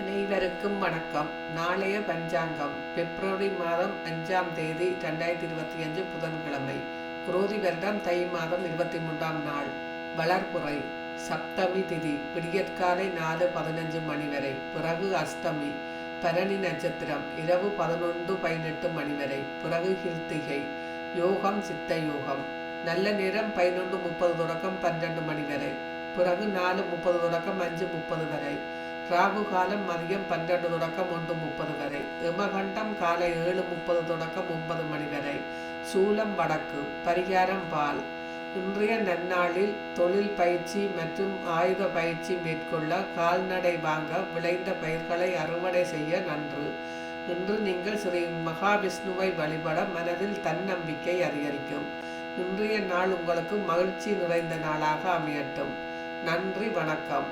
அனைவருக்கும் வணக்கம். நாளைய பஞ்சாங்கம் பிப்ரவரி மாதம் அஞ்சாம் தேதி ரெண்டாயிரத்தி இருபத்தி அஞ்சு புதன்கிழமை. குரோதி வருடம் தை மாதம் இருபத்தி மூன்றாம் நாள். வளர்ப்புறை சப்தமி திதி விடியற்காலை நாலு பதினஞ்சு மணி வரை. பிறகு அஷ்டமி பரணி நட்சத்திரம் இரவு பதினொன்று பதினெட்டு மணி வரை. பிறகு கிருத்திகை யோகம் சித்த யோகம். நல்ல நேரம் பதினொன்று முப்பது தொடக்கம் பன்னெண்டு மணி வரை. பிறகு நாலு முப்பது தொடக்கம் அஞ்சு முப்பது வரை. ராகு காலம் மதியம் பன்னெண்டு தொடக்கம் ஒன்று முப்பது வரை இமகண்டம் காலை ஏழு முப்பது தொடக்கம் ஒன்பது மணி வரை சூலம் வடக்கு பரிகாரம் பால் இன்றைய நன்னாளில் தொழில் பயிற்சி மற்றும் ஆயுத பயிற்சி மேற்கொள்ள கால்நடை வாங்க விளைந்த பயிர்களை அறுவடை செய்ய நன்று இன்று நீங்கள் ஸ்ரீ மகாவிஷ்ணுவை வழிபட மனதில் தன்னம்பிக்கை அதிகரிக்கும் இன்றைய நாள் உங்களுக்கு மகிழ்ச்சி நிறைந்த நாளாக அமையட்டும் நன்றி வணக்கம்